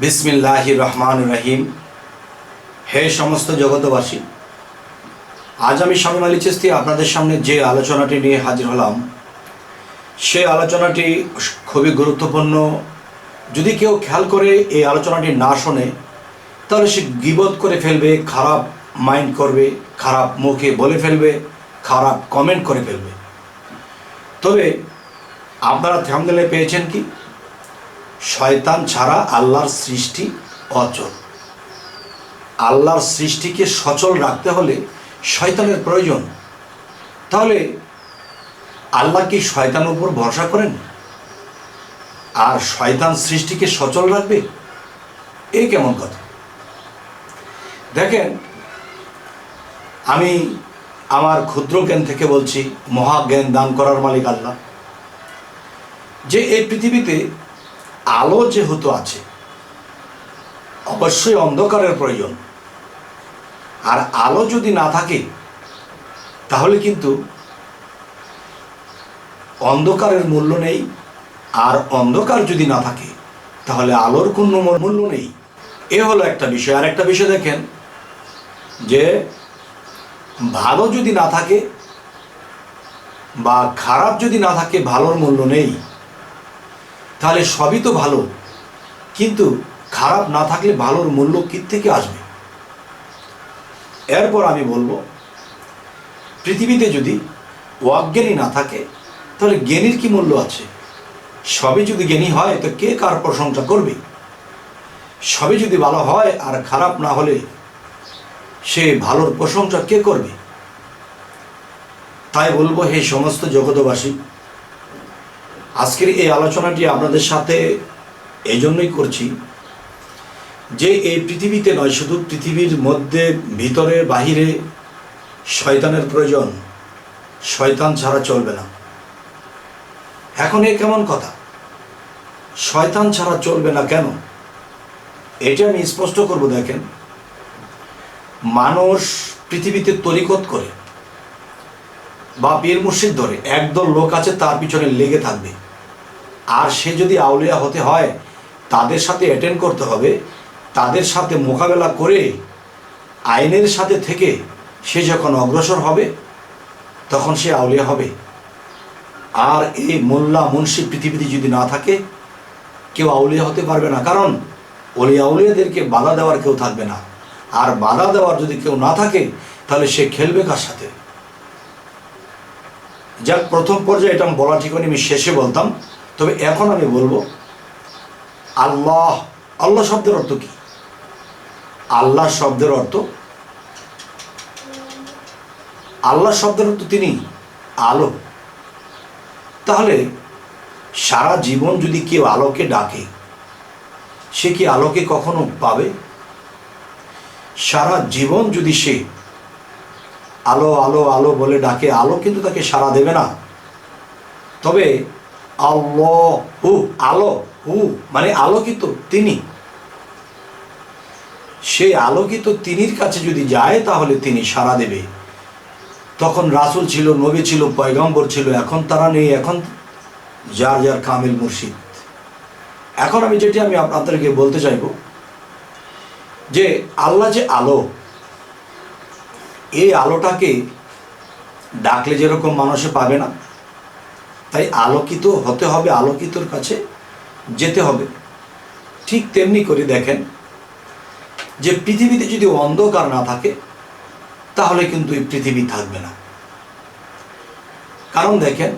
বিসমিল্লাহ রহমান রহিম। হে সমস্ত জগতবাসী আজ আমি স্বামী আলী চিস্তি আপনাদের সামনে যে আলোচনাটি নিয়ে হাজির হলাম, সে আলোচনাটি খুবই গুরুত্বপূর্ণ। যদি কেউ খেয়াল করে এই আলোচনাটি না শোনে, তাহলে সে গিবত করে ফেলবে, খারাপ মাইন্ড করবে, খারাপ মুখে বলে ফেলবে, খারাপ কমেন্ট করে ফেলবে। তবে আপনারা থামদেলে পেয়েছেন কি? শয়তান ছাড়া আল্লাহর সৃষ্টি অচল। আল্লাহর সৃষ্টিকে সচল রাখতে হলে শয়তানের প্রয়োজন। তাহলে আল্লাহ কি শয়তান উপর ভরসা করেন? আর শয়তান সৃষ্টিকে সচল রাখবে? এই কেমন কথা। দেখেন, আমি আমার ক্ষুদ্র জ্ঞান থেকে বলছি মহাজ্ঞান দান করার মালিক আল্লাহ। যে এই পৃথিবীতে আলো যেহেতু আছে, অবশ্যই অন্ধকারের প্রয়োজন। আর আলো যদি না থাকে, তাহলে কিন্তু অন্ধকারের মূল্য নেই। আর অন্ধকার যদি না থাকে, তাহলে আলোর কোনো মূল্য নেই। এ হলো একটা বিষয়। আর একটা বিষয় দেখেন, যে ভালো যদি না থাকে বা খারাপ যদি না থাকে, ভালোর মূল্য নেই। তাহলে সবই তো ভালো। কিন্তু খারাপ না থাকলে ভালোর মূল্য কী থেকে আসবে? এরপর আমি বলব, পৃথিবীতে যদি অজ্ঞানী না থাকে, তাহলে জ্ঞানীর কি মূল্য আছে? সবই যদি জ্ঞানী হয়, তো কে কার প্রশংসা করবে? সবই যদি ভালো হয় আর খারাপ না হলে, সে ভালোর প্রশংসা কে করবে? তাই বলব, হে সমস্ত জগতবাসী আজকের এই আলোচনাটি আপনাদের সাথে এই জন্যই করছি যে এই পৃথিবীতে নয়, শুধু পৃথিবীর মধ্যে, ভিতরে, বাহিরে শয়তানের প্রয়োজন। শয়তান ছাড়া চলবে না। এখন এ কেমন কথা? শয়তান ছাড়া চলবে না কেন? এটা আমি স্পষ্ট করব, দেখেন। মানুষ পৃথিবীতে তরিকত করে বা পীর মুর্শিদ ধরে, একদল লোক আছে তার পিছনে লেগে থাকবে। আর সে যদি আউলিয়া হতে হয়, তাদের সাথে অ্যাটেন্ড করতে হবে, তাদের সাথে মোকাবেলা করে আইনের সাথে থেকে সে যখন অগ্রসর হবে, তখন সে আউলিয়া হবে। আর এই মোল্লা মুন্সি পৃথিবীতে যদি না থাকে, কেউ আউলিয়া হতে পারবে না। কারণ অলিয়া আউলিয়াদেরকে বাধা দেওয়ার কেউ থাকবে না। আর বাধা দেওয়ার যদি কেউ না থাকে, তাহলে সে খেলবে কার সাথে? যাক, প্রথম পর্যায়ে এটা বলা ঠিক আমি শেষে বলতাম। তবে এখন আমি বলব, আল্লাহ আল্লাহ শব্দের অর্থ কি? আল্লাহ শব্দের অর্থ, আল্লাহ শব্দের অর্থ তিনি আলো। তাহলে সারা জীবন যদি কেউ আলোকে ডাকে, সে কি আলোকে কখনো পাবে? সারা জীবন যদি সে আলো আলো আলো বলে ডাকে, আলো কিন্তু তাকে সাড়া দেবে না। তবে আল্লাহ আলো হু মানে আলোকিত তিনি। সেই আলোকিত তিনির কাছে যদি যায়, তাহলে তিনি সাড়া দেবে। তখন রাসুল ছিল, নবী ছিল, পয়গম্বর ছিল, এখন তারা নেই, এখন যার যার কামিল মুর্শিদ। এখন আমি যেটি আমি আপনাদেরকে বলতে চাইব, যে আল্লাহ যে আলো, এই আলোটাকে ডাকলে যেরকম মানুষে পাবে না তাই আলোকিত হতে হবে, আলোকিতর কাছে যেতে হবে। ঠিক তেমনি করে দেখেন যে পৃথিবীতে যদি অন্ধকার না থাকে, তাহলে কিন্তু এই পৃথিবী থাকবে না। কারণ দেখেন,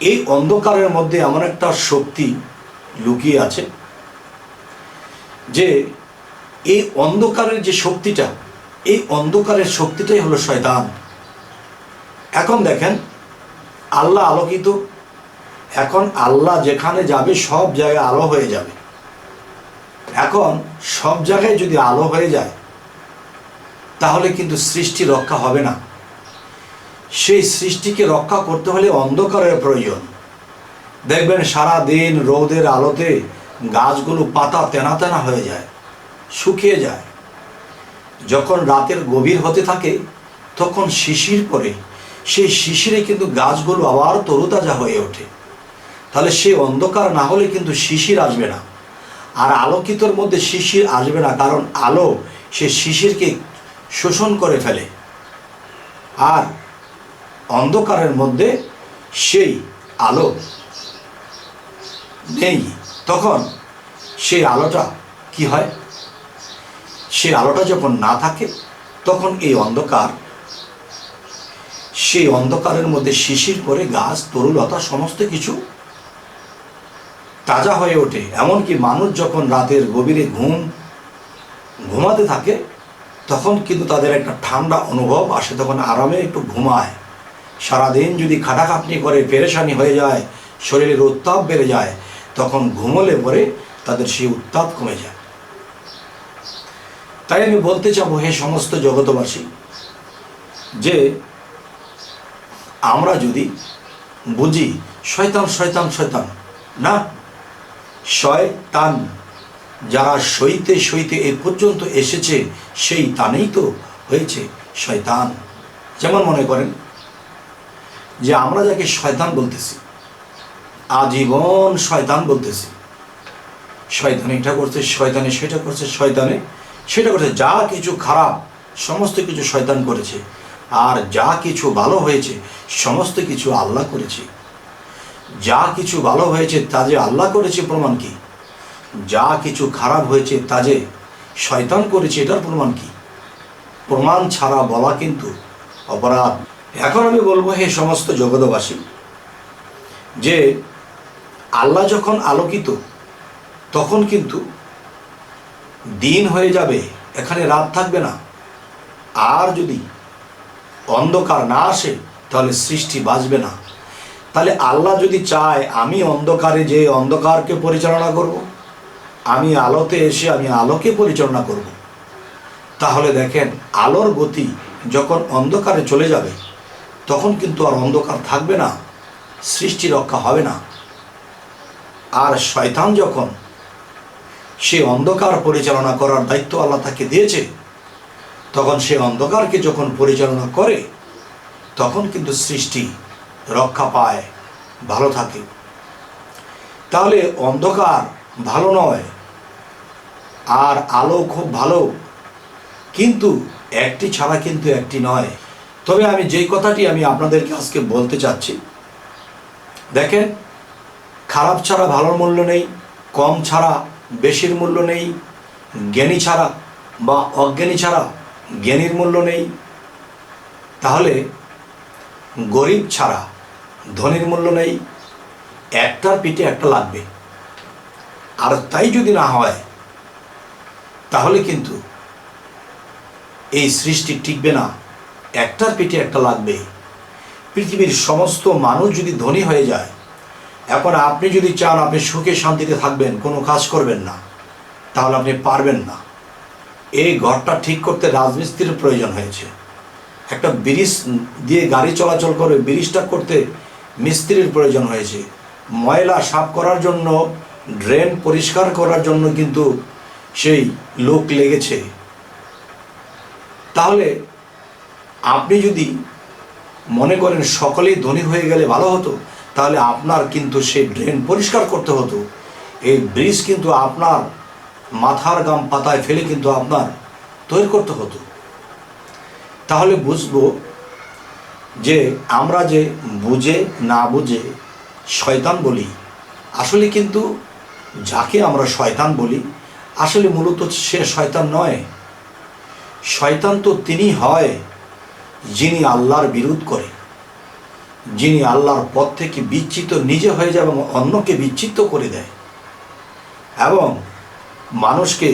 এই অন্ধকারের মধ্যে এমন একটা শক্তি লুকিয়ে আছে যে এই অন্ধকারের যে শক্তিটা, এই অন্ধকারের শক্তিটাই হলো শয়তান। এখন দেখেন আল্লাহ আলোকিত। এখন আল্লাহ যেখানে যাবে, সব জায়গায় আলো হয়ে যাবে। এখন সব জায়গায় যদি আলো হয়ে যায়, তাহলে কিন্তু সৃষ্টি রক্ষা হবে না। সেই সৃষ্টিকে রক্ষা করতে হলে অন্ধকারের প্রয়োজন। দেখবেন সারা দিন রোদের আলোতে গাছগুলো পাতা তেনা তেনা হয়ে যায়, শুকিয়ে যায়। যখন রাতের গভীর হতে থাকে, তখন শিশির পরে সেই শিশিরে কিন্তু গাছগুলো আবার তরুতাজা হয়ে ওঠে। তাহলে সে অন্ধকার না হলে কিন্তু শিশির আসবে না। আর আলোকিতর মধ্যে শিশির আসবে না, কারণ আলো সে শিশিরকে শোষণ করে ফেলে। আর অন্ধকারের মধ্যে সেই আলো নেই। তখন সেই আলোটা কি হয়? সেই আলোটা যখন না থাকে, তখন এই অন্ধকার সেই অন্ধকারের মধ্যে শিশির করে গাছ তরুলতা সমস্ত কিছু তাজা হয়ে ওঠে। এমনকি মানুষ যখন রাতের গভীরে ঘুম, ঘুমাতে থাকে, তখন কিন্তু তাদের একটা ঠান্ডা অনুভব আসে, তখন আরামে একটু ঘুমায়। সারাদিন যদি খাটাখাটনি করে, পেরেশানি হয়ে যায়, শরীরের উত্তাপ বেড়ে যায়, তখন ঘুমলে পরে তাদের সেই উত্তাপ কমে যায়। তাই আমি বলতে চাবো, হে সমস্ত জগতবাসী যে আমরা যদি বুঝি শয়তান শয়তান শয়তান, না? শয়তান যারা সইতে সইতে এ পর্যন্ত এসেছে সেই তানেই তো হয়েছে শয়তান। যেমন মনে করেন যে আমরা যাকে শয়তান বলতেছি, আজীবন শয়তান বলতেছি। শয়তান এটা করছে, শয়তানে সেটা করছে, শয়তানে সেটা করছে। যা কিছু খারাপ, সমস্ত কিছু শয়তান করেছে। আর যা কিছু ভালো হয়েছে, সমস্ত কিছু আল্লাহ করেছে। যা কিছু ভালো হয়েছে, তা যে আল্লাহ করেছে প্রমাণ কি? যা কিছু খারাপ হয়েছে, তা যে শয়তান করেছে, এটার প্রমাণ কি? প্রমাণ ছাড়া বলা কিন্তু অপরাধ। এখন আমি বলব হে সমস্ত জগতবাসী যে আল্লাহ যখন আলোকিত, তখন কিন্তু দিন হয়ে যাবে, এখানে রাত থাকবে না। আর যদি অন্ধকার না আসে, তাহলে সৃষ্টি বাঁচবে না তাহলে আল্লাহ যদি চায়, আমি অন্ধকারে যে অন্ধকারকে পরিচালনা করব। আমি আলোতে এসে আমি আলোকে পরিচালনা করব। তাহলে দেখেন, আলোর গতি যখন অন্ধকারে চলে যাবে, তখন কিন্তু আর অন্ধকার থাকবে না, সৃষ্টি রক্ষা হবে না আর শয়তান যখন সে অন্ধকার পরিচালনা করার দায়িত্ব আল্লাহ তাকে দিয়েছে তখন সে অন্ধকারকে যখন পরিচালনা করে, তখন কিন্তু সৃষ্টি রক্ষা পায়, ভালো থাকে। তাহলে অন্ধকার ভালো নয়, আর আলো খুব ভালো, কিন্তু একটি ছাড়া কিন্তু একটি নয়। তবে আমি যেই কথাটি আমি আপনাদেরকে আজকে বলতে চাচ্ছি, দেখেন, খারাপ ছাড়া ভালোর মূল্য নেই, কম ছাড়া বেশির মূল্য নেই, জ্ঞানী ছাড়া বা অজ্ঞানী ছাড়া জ্ঞানীর মূল্য নেই। তাহলে গরিব ছাড়া ধনীর মূল্য নেই। একটার পিঠে একটা লাগবে। আর তাই যদি না হয়, তাহলে কিন্তু এই সৃষ্টি টিকবে না। একটার পিঠে একটা লাগবে। পৃথিবীর সমস্ত মানুষ যদি ধনী হয়ে যায়, এখন আপনি যদি চান আপনি সুখে শান্তিতে থাকবেন, কোনো কাজ করবেন না, তাহলে আপনি পারবেন না। এই ঘরটা ঠিক করতে রাজমিস্ত্রির প্রয়োজন হয়েছে। একটা ব্রিজ দিয়ে গাড়ি চলাচল করে ব্রিজটা করতে মিস্ত্রির প্রয়োজন হয়েছে। ময়লা সাফ করার জন্য, ড্রেন পরিষ্কার করার জন্য কিন্তু সেই লোক লেগেছে। তাহলে আপনি যদি মনে করেন সকলেই ধনী হয়ে গেলে ভালো হতো, তাহলে আপনার কিন্তু সেই ড্রেন পরিষ্কার করতে হতো। এই ব্রিজ কিন্তু আপনার মাথার গাম পাতায় ফেলে কিন্তু আপনার তৈরি করতে হতো। তাহলে বুঝব যে আমরা যে বুঝে না বুঝে শয়তান বলি, আসলে কিন্তু যাকে আমরা শয়তান বলি, আসলে মূলত সে শয়তান নয়। শয়তান তো তিনি হয় যিনি আল্লাহর বিরোধ করে, যিনি আল্লাহর পথ থেকে বিচ্ছিত নিজে হয়ে যায় এবং অন্যকে বিচ্ছিত করে দেয়। এবং মানুষকে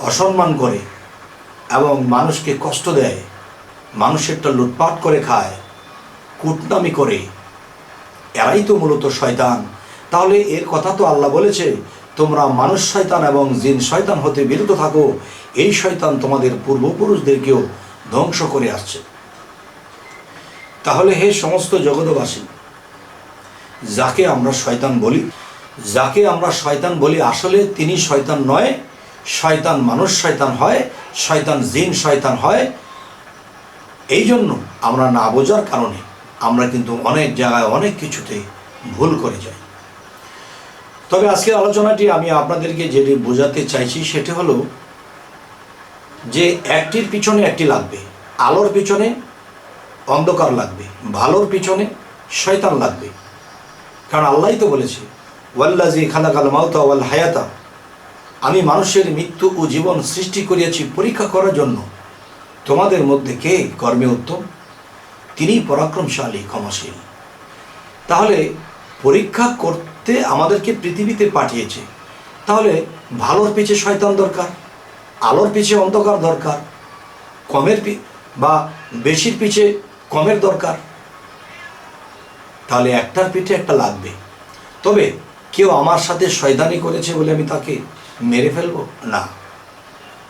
অসম্মান করে এবং মানুষকে কষ্ট দেয় মানুষেরটা লুটপাট করে খায়, কুটনামি করে। এরাই তো মূলত শয়তান। তাহলে এর কথা তো আল্লাহ বলেছে, তোমরা মানুষ শয়তান এবং জিন শয়তান হতে বিরত থাকো, এই শয়তান তোমাদের পূর্বপুরুষদেরকেও ধ্বংস করে আসছে। তাহলে হে সমস্ত জগতবাসী যাকে আমরা শয়তান বলি যাকে আমরা শয়তান বলি, আসলে তিনি শয়তান নয়। শয়তান মানুষ শয়তান হয়, শয়তান জিন শয়তান হয়। এই জন্য আমরা না বোঝার কারণে আমরা কিন্তু অনেক জায়গায় অনেক কিছুতে ভুল করে যাই। তবে আজকের আলোচনাটি আমি আপনাদেরকে যেটি বোঝাতে চাইছি, সেটি হলো যে একটির পিছনে একটি লাগবে, আলোর পিছনে অন্ধকার লাগবে, ভালোর পিছনে শয়তান লাগবে। কারণ আল্লাহই তো বলেছে ওয়াল্লাজি খালাকাল মাউতা ওয়াল হায়াতা। আমি মানুষের মৃত্যু ও জীবন সৃষ্টি করিয়াছি পরীক্ষা করার জন্য। তোমাদের মধ্যে কে কর্মে উত্তম? তিনিই পরাক্রমশালী, ক্ষমাশীল। তাহলে পরীক্ষা করতে আমাদেরকে পৃথিবীতে পাঠিয়েছে। তাহলে ভালোর পিছে শয়তান দরকার, আলোর পিছে অন্ধকার দরকার, কমের বা বেশির পিছে কমের দরকার। তাহলে একটার পিঠে একটা লাগবে। তবে কেউ আমার সাথে শয়তানি করেছে বলে আমি তাকে মেরে ফেলব? না।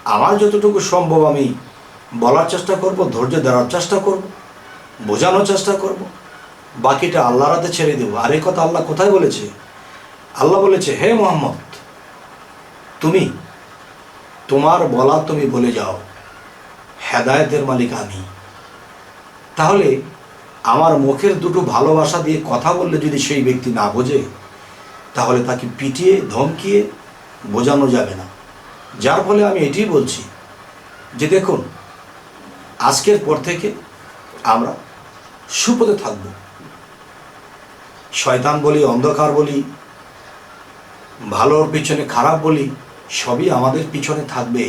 আমার যতটুকু সম্ভব আমি বলার চেষ্টা করব, ধৈর্য দেওয়ার চেষ্টা করব, বোঝানোর চেষ্টা করব। বাকিটা আল্লাহর হাতে ছেড়ে দেবো। আর এই কথা আল্লাহ কোথায় বলেছে? আল্লাহ বলেছে, হে মোহাম্মদ, তুমি, তোমার বলা তুমি বলে যাও। হেদায়েতের মালিক আমি। তাহলে আমার মুখের দুটো ভালোবাসা দিয়ে কথা বললে যদি সেই ব্যক্তি না বোঝে তাহলে তাকে পিটিয়ে, ধমকিয়ে বোঝানো যাবে না। যার ফলে আমি এটিই বলছি যে দেখুন, আজকের পর থেকে আমরা সুপথে থাকব। শয়তান বলি, অন্ধকার বলি, ভালোর পিছনে খারাপ বলি, সবই আমাদের পিছনে থাকবে।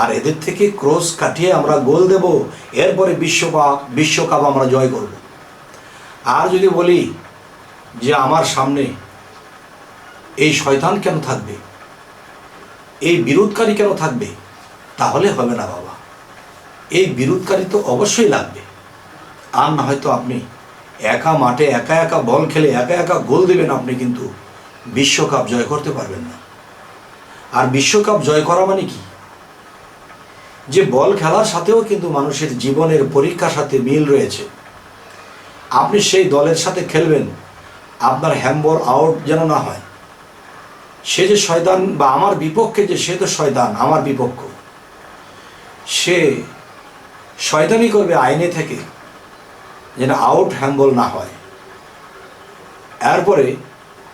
আর এদের থেকে ক্রস কাটিয়ে আমরা গোল দেব, এরপরে বিশ্বকাপ বিশ্বকাপ আমরা জয় করব। আর যদি বলি যে আমার সামনে এই শয়তান কেন থাকবে? এই বিরোধকারী কেন থাকবে? তাহলে হবে না বাবা। এই বিরোধকারী তো অবশ্যই লাগবে। আর না হয়তো আপনি একা মাঠে একা একা বল খেলে একা একা গোল দেবেন আপনি কিন্তু বিশ্বকাপ জয় করতে পারবেন না। আর বিশ্বকাপ জয় করা মানে কি? যে বল খেলার সাথেও কিন্তু মানুষের জীবনের পরীক্ষার সাথে মিল রয়েছে। আপনি সেই দলের সাথে খেলবেন, আপনার হ্যাম্বল আউট যেন না হয়। সে যে শয়তান বা আমার বিপক্ষে যে, সে তো শয়তান, আমার বিপক্ষ। সে শয়তানি করবে আইনে থেকে যেন আউট হ্যাম্বল না হয়। এরপরে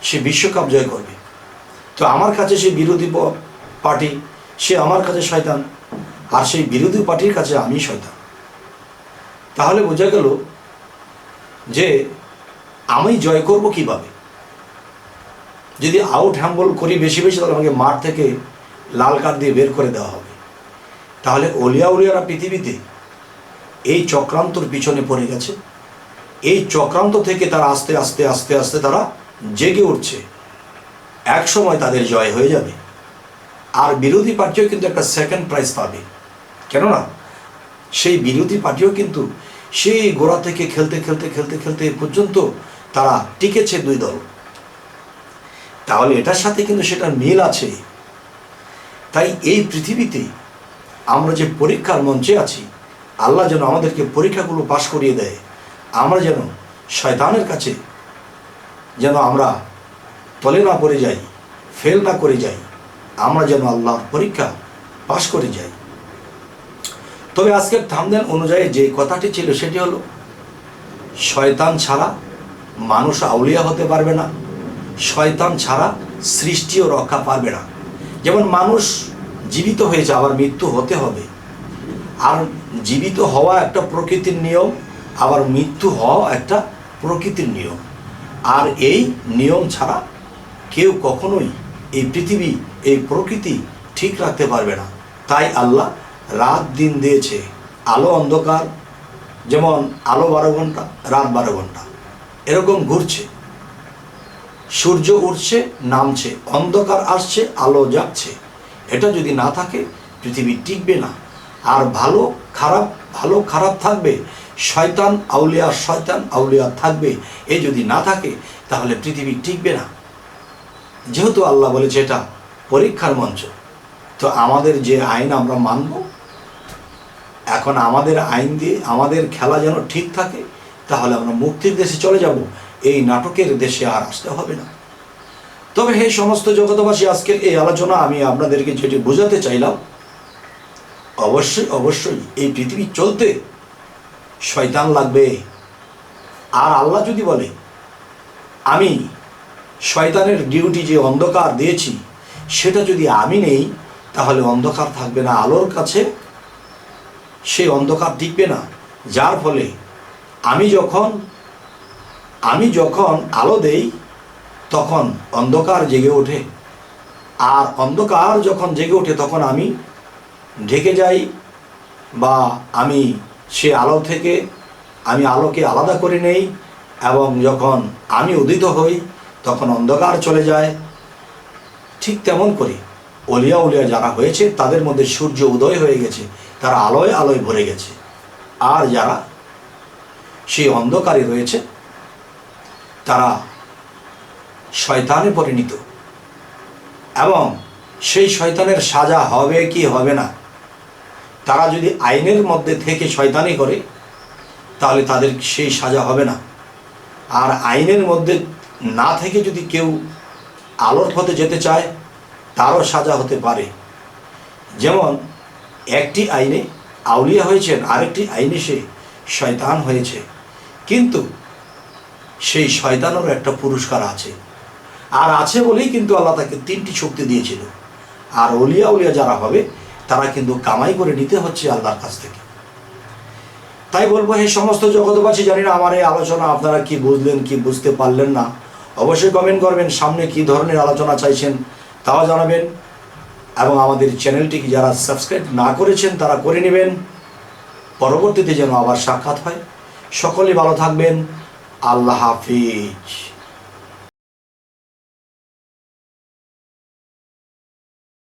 সে বিশ্বকাপ জয় করবে। তো আমার কাছে সে বিরোধী পার্টি, সে আমার কাছে শয়তান, আর সেই বিরোধী পার্টির কাছে আমি শয়তান। তাহলে বোঝা গেল যে আমি জয় করব কীভাবে? যদি আউট হ্যাম্বল করি বেশি বেশি, তাহলে আমাকে মাঠ থেকে লাল কার্ড দিয়ে বের করে দেওয়া হবে। তাহলে অলিয়া উলিয়ারা পৃথিবীতে এই চক্রান্তর পিছনে পড়ে গেছে। এই চক্রান্ত থেকে তারা আস্তে আস্তে আস্তে আস্তে তারা জেগে উঠছে। এক সময় তাদের জয় হয়ে যাবে। আর বিরোধী পার্টিও কিন্তু একটা সেকেন্ড প্রাইজ পাবে। কেননা সেই বিরোধী পার্টিও কিন্তু সেই গোড়া থেকে খেলতে খেলতে খেলতে খেলতে পর্যন্ত তারা টিকেছে দুই দল। তাহলে এটার সাথে কিন্তু সেটা মিল আছে। তাই এই পৃথিবীতে আমরা যে পরীক্ষার মঞ্চে আছি, আল্লাহ যেন আমাদেরকে পরীক্ষাগুলো পাশ করিয়ে দেয়। আমরা যেন শয়তানের কাছে যেন আমরা তলে না পড়ে যাই, ফেল না করে যাই, আমরা যেন আল্লাহর পরীক্ষা পাশ করে যাই। তবে আজকের থামদেন অনুযায়ী যে কথাটি ছিল সেটি হলো, শয়তান ছাড়া মানুষ আউলিয়া হতে পারবে না। শয়তান ছাড়া সৃষ্টিও রক্ষা পারবে না। যেমন মানুষ জীবিত হয়েছে আবার মৃত্যু হতে হবে। আর জীবিত হওয়া একটা প্রকৃতির নিয়ম, আবার মৃত্যু হওয়া একটা প্রকৃতির নিয়ম। আর এই নিয়ম ছাড়া কেউ কখনোই এই পৃথিবী, এই প্রকৃতি ঠিক রাখতে পারবে না। তাই আল্লাহ রাত দিন দিয়েছে, আলো অন্ধকার, যেমন আলো বারো ঘণ্টা, রাত বারো ঘণ্টা। এরকম ঘুরছে। সূর্য উঠছে নামছে, অন্ধকার আসছে, আলো যাচ্ছে এটা যদি না থাকে, পৃথিবী টিকবে না। আর ভালো, খারাপ ভালো, খারাপ থাকবে। শয়তান, আউলিয়া শয়তান, আউলিয়া থাকবে। এ যদি না থাকে, তাহলে পৃথিবী টিকবে না। যেহেতু আল্লাহ বলেছে এটা পরীক্ষার মঞ্চ, তো আমাদের যে আইন আমরা মানব, এখন আমাদের আইন দিয়ে আমাদের খেলা যেন ঠিক থাকে, তাহলে আমরা মুক্তির দেশে চলে যাব। এই নাটকের দেশে আর আসতে হবে না। তবে হে সমস্ত জগতবাসী আজকের এই আলোচনা আমি আপনাদেরকে যেটি বোঝাতে চাইলাম, অবশ্যই অবশ্যই এই পৃথিবী চলতে শয়তান লাগবে। আর আল্লাহ যদি বলে, আমি শয়তানের ডিউটি যে অন্ধকার দিয়েছি, সেটা যদি আমি নেই, তাহলে অন্ধকার থাকবে না আলোর কাছে। সেই অন্ধকার টিকবে না। যার ফলে আমি যখন আমি যখন আলো দেই, তখন অন্ধকার জেগে ওঠে। আর অন্ধকার যখন জেগে ওঠে, তখন আমি ঢেকে যাই বা আমি সে আলো থেকে আমি আলোকে আলাদা করে নেই এবং যখন আমি উদিত হই, তখন অন্ধকার চলে যায়। ঠিক তেমন করে অলিয়া উলিয়া যারা হয়েছে, তাদের মধ্যে সূর্য উদয় হয়ে গেছে, তারা আলোয় আলোয় ভরে গেছে। আর যারা সেই অন্ধকারে রয়েছে শয়তানে পরিণত। এবং সেই শয়তানের সাজা হবে কি হবে না, তারা যদি আইনের মধ্যে থেকে শয়তানি করে, তাহলে তাদের সেই সাজা হবে না। আর আইনের মধ্যে না থেকে যদি কেউ আলোর পথে যেতে চায়, তারও সাজা হতে পারে। যেমন একটি আইনে আউলিয়া হয়েছেন, আরেকটি আইনে সে শয়তান হয়েছে। কিন্তু সেই শয়তানেরও একটা পুরস্কার আছে। আর আছে বলেই কিন্তু আল্লাহ তাকে তিনটি শক্তি দিয়েছিল। আর অলিয়া উলিয়া যারা হবে, তারা কিন্তু কামাই করে নিতে হচ্ছে আল্লাহর কাছ থেকে। তাই বলব এই সমস্ত জগতবাসী জানি না আমার এই আলোচনা আপনারা কি বুঝলেন, কি বুঝতে পারলেন না। অবশ্যই কমেন্ট করবেন, সামনে কি ধরনের আলোচনা চাইছেন, তাও জানাবেন। এবং আমাদের চ্যানেলটিকে যারা সাবস্ক্রাইব না করেছেন, তারা করে নেবেন। পরবর্তীতে যেন আবার সাক্ষাৎ হয়। সকলে ভালো থাকবেন। আল্লাহ হাফিজ